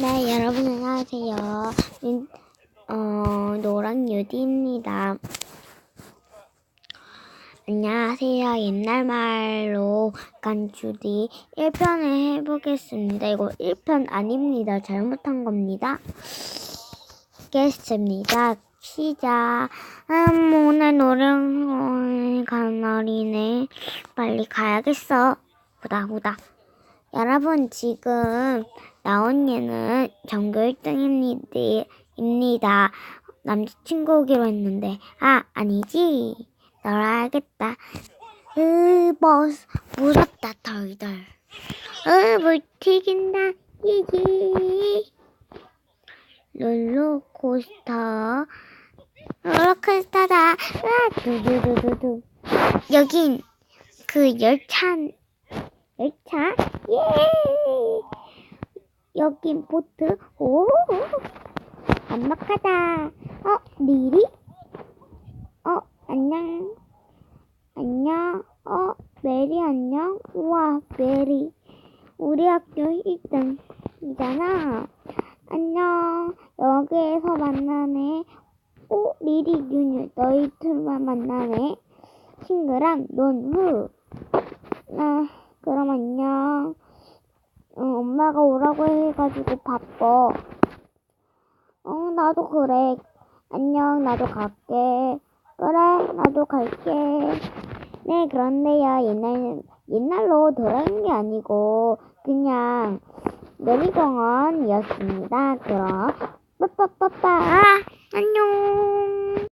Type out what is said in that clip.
네, 여러분 안녕하세요. 민- 어, 노랑 유디입니다. 안녕하세요. 옛날 말로 간주디 1편을 해보겠습니다. 이거 1편 아닙니다. 잘못한 겁니다. 겠습니다. 시작. 음, 오늘 노래방 가는 날이네. 빨리 가야겠어. 후다 후다. 여러분 지금 나온 얘는 전교 1등입니다. 입니다. 남자친구 오기로 했는데 아 아니지 놀아야겠다. 으 버스 무섭다 덜덜. 으물 튀긴다 이기. 롤러코스터 롤러코스터다. 으아 두두두두두. 여긴 그 열차 열차 예 여긴 보트? 오 완막하다. 어 리리? 어 안녕. 안녕. 어 메리 안녕. 우와 메리. 우리 학교 1등이잖아. 안녕. 여기에서 만나네. 오 리리 윤유 너희 둘만 만나네. 친구랑 논후. 아 그럼 안녕. 어, 엄마가 오라고 해 가지고 바빠. 어, 나도 그래. 안녕, 나도 갈게. 그래, 나도 갈게. 네, 그런데요, 옛날, 옛날로 돌아간 게 아니고, 그냥, 놀이공원이었습니다. 그럼, 빠빠빠빠.